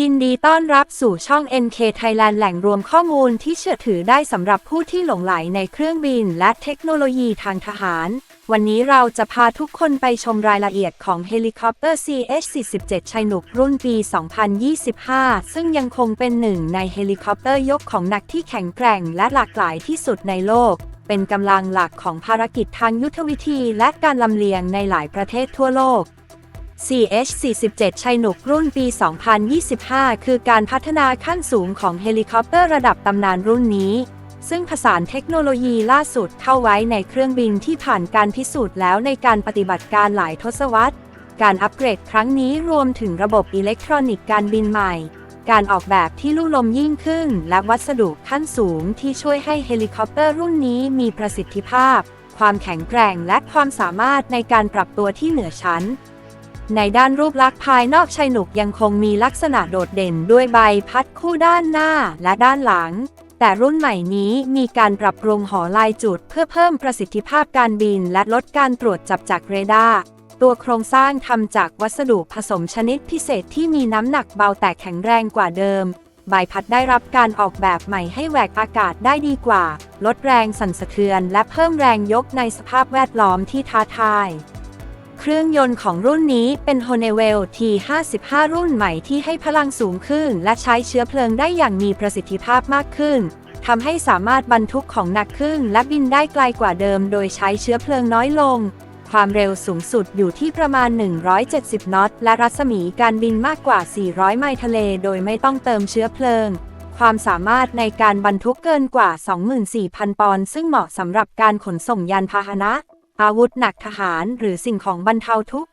ยินดีต้อนรับสู่ช่อง NK Thailand แหล่งรวมข้อมูลที่เชื่อถือได้สำหรับผู้ที่หลงไหลในเครื่องบินและเทคโนโลยีทางทหาร วันนี้เราจะพาทุกคนไปชมรายละเอียดของเฮลิคอปเตอร์ CH-47 ชัยหนุกรุ่นปี 2025 ซึ่งยังคงเป็นหนึ่งในเฮลิคอปเตอร์ยกของหนักที่แข็งแกร่งและหลากหลายที่สุดในโลก เป็นกำลังหลักของภารกิจทางยุทธวิธีและการลำเลียงในหลายประเทศทั่วโลก CH-47 ชัยหนุกรุ่นปี 2025 คือการพัฒนาขั้นสูงของเฮลิคอปเตอร์ระดับตำนานรุ่นนี้ ซึ่งผสานเทคโนโลยีล่าสุดเข้าไว้ในเครื่องบินที่ผ่านการพิสูจน์แล้วในการปฏิบัติการหลายทศวรรษ การอัปเกรดครั้งนี้รวมถึงระบบอิเล็กทรอนิกส์การบินใหม่ การออกแบบที่ลู่ลมยิ่งขึ้น และวัสดุขั้นสูงที่ช่วยให้เฮลิคอปเตอร์รุ่นนี้มีประสิทธิภาพ ความแข็งแกร่งและความสามารถในการปรับตัวที่เหนือชั้น ในด้านรูปลักษณ์ภายนอกชัยหนุกยังคงมีลักษณะโดดเด่นด้วยใบพัดคู่ด้านหน้าและด้านหลัง แต่รุ่นใหม่นี้มีการปรับปรุงหอลายจุดเพื่อเพิ่มประสิทธิภาพการบินและลดการตรวจจับจากเรดาร์ ตัวโครงสร้างทำจากวัสดุผสมชนิดพิเศษที่มีน้ำหนักเบาแต่แข็งแรงกว่าเดิม ใบพัดได้รับการออกแบบใหม่ให้แหวกอากาศได้ดีกว่า ลดแรงสั่นสะเทือน และเพิ่มแรงยกในสภาพแวดล้อมที่ท้าทาย เครื่องยนต์ของรุ่นนี้เป็น Honeywell T55 รุ่นใหม่ที่ให้พลังสูงขึ้น และใช้เชื้อเพลิงได้อย่างมีประสิทธิภาพมากขึ้นทำให้สามารถบรรทุกของหนักขึ้น และบินได้ไกลกว่าเดิม โดยใช้เชื้อเพลิงน้อยลง ความเร็วสูงสุดอยู่ที่ประมาณ 170 นอต และรัศมีการบินมากกว่า 400 ไมล์ทะเล โดยไม่ต้องเติมเชื้อเพลิง ความสามารถในการบรรทุกเกินกว่า 24,000 ปอนด์ซึ่งเหมาะสำหรับการขนส่งยานพาหนะ อาวุธหนักทหารหรือสิ่งของบรรเทาทุกข์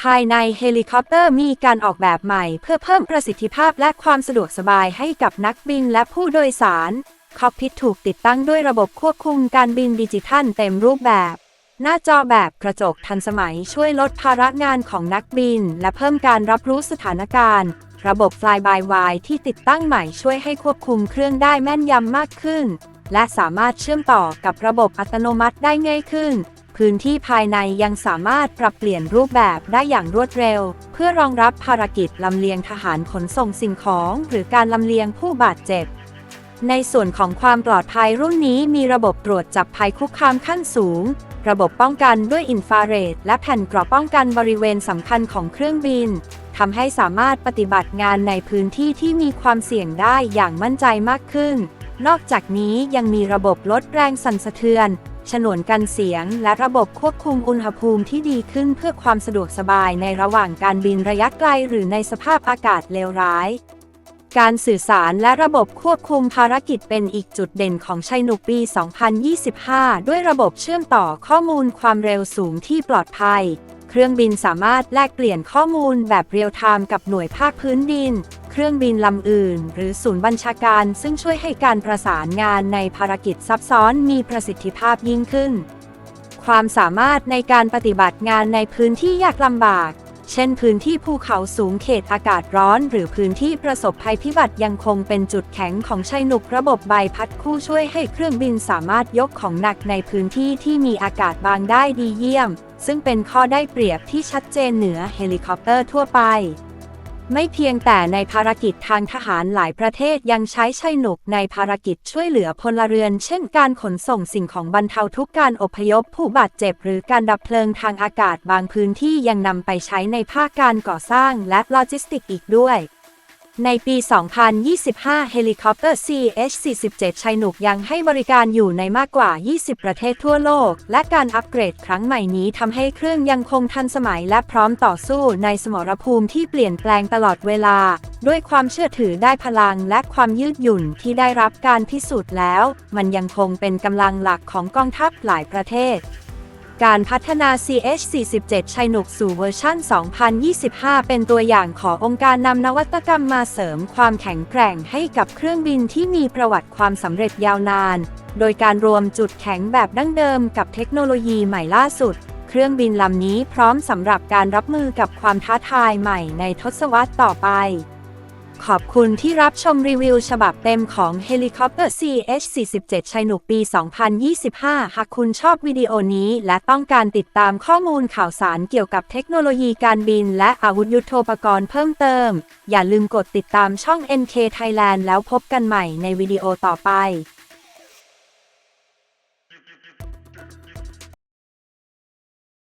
ภายในเฮลิคอปเตอร์มีการออกแบบใหม่ เพื่อเพิ่มประสิทธิภาพและความสะดวกสบายให้กับนักบินและผู้โดยสาร คอกพิทถูกติดตั้งด้วยระบบควบคุมการบินดิจิทัลเต็มรูปแบบ หน้าจอแบบกระจกทันสมัยช่วยลดภาระงานของนักบิน และเพิ่มการรับรู้สถานการณ์ ระบบ Fly by Wire ที่ติดตั้งใหม่ช่วยให้ควบคุมเครื่องได้แม่นยำมากขึ้น และสามารถเชื่อมต่อกับระบบอัตโนมัติได้ง่ายขึ้น พื้นที่ภายในยังสามารถปรับเปลี่ยนรูปแบบได้อย่างรวดเร็ว เพื่อรองรับภารกิจลำเลียงทหารขนส่งสิ่งของ หรือการลำเลียงผู้บาดเจ็บ ในส่วนของความปลอดภัยรุ่นนี้มีระบบตรวจจับภัยคุกคามขั้นสูง ระบบป้องกันด้วยอินฟราเรดและแผ่นกราะป้องกันบริเวณสำคัญของเครื่องบินทำให้สามารถปฏิบัติงานในพื้นที่ที่มีความเสี่ยงได้อย่างมั่นใจมากขึ้น นอกจากนี้ยังมีระบบลดแรงสั่นสะเทือน ฉนวนกันเสียง และระบบควบคุมอุณหภูมิที่ดีขึ้นเพื่อความสะดวกสบายในระหว่างการบินระยะไกลหรือในสภาพอากาศเลวร้าย การสื่อสารและระบบควบคุมภารกิจเป็นอีกจุดเด่นของชัยนุกปี 2025 ด้วยระบบเชื่อมต่อข้อมูลความเร็วสูงที่ปลอดภัย เครื่องบินสามารถแลกเปลี่ยนข้อมูลแบบเรียลไทม์กับหน่วยภาคพื้นดิน เครื่องบินลำอื่น หรือศูนย์บัญชาการ ซึ่งช่วยให้การประสานงานในภารกิจซับซ้อนมีประสิทธิภาพยิ่งขึ้น ความสามารถในการปฏิบัติงานในพื้นที่ยากลำบาก เช่นพื้นที่ภูเขาสูงเขตอากาศร้อน หรือพื้นที่ประสบภัยพิบัติยังคงเป็นจุดแข็งของชัยหนุกระบบใบพัดคู่ช่วยให้เครื่องบินสามารถยกของหนักในพื้นที่ที่มีอากาศบางได้ดีเยี่ยม ซึ่งเป็นข้อได้เปรียบที่ชัดเจนเหนือเฮลิคอปเตอร์ทั่วไป ไม่เพียงแต่ในภารกิจทางทหารหลายประเทศยังใช้ชัยหนุกในภารกิจช่วยเหลือพลเรือน เช่นการขนส่งสิ่งของบรรเทาทุกการอพยพผู้บาดเจ็บหรือการดับเพลิงทางอากาศบางพื้นที่ยังนำไปใช้ในภาคการก่อสร้างและโลจิสติกอีกด้วย ในปี 2025 เฮลิคอปเตอร์ CH-47 ชัยหนุกยังให้บริการอยู่ในมากกว่า 20 ประเทศทั่วโลก และการอัปเกรดครั้งใหม่นี้ทำให้เครื่องยังคงทันสมัยและพร้อมต่อสู้ในสมรภูมิที่เปลี่ยนแปลงตลอดเวลา ด้วยความเชื่อถือได้พลังและความยืดหยุ่นที่ได้รับการพิสูจน์แล้ว มันยังคงเป็นกำลังหลักของกองทัพหลายประเทศ การพัฒนา CH-47 ชัยหนุกสู่เวอร์ชั่น 2025 เป็นตัวอย่างขององค์การนำนวัตกรรมมาเสริมความแข็งแกร่งให้กับเครื่องบินที่มีประวัติความสำเร็จยาวนาน โดยการรวมจุดแข็งแบบดั้งเดิมกับเทคโนโลยีใหม่ล่าสุด เครื่องบินลำนี้พร้อมสำหรับการรับมือกับความท้าทายใหม่ในทศวรรษต่อไป ขอบคุณที่รับชมรีวิวฉบับเต็มของ Helicopter CH-47 ชัยหนุกปี 2025 หากคุณชอบวิดีโอนี้และต้องการติดตามข้อมูลข่าวสารเกี่ยวกับเทคโนโลยีการบินและอาวุธยุโทโธปกรณ์เพิ่มเติม อย่าลืมกดติดตามช่อง NK Thailand แล้วพบกันใหม่ในวิดีโอต่อไป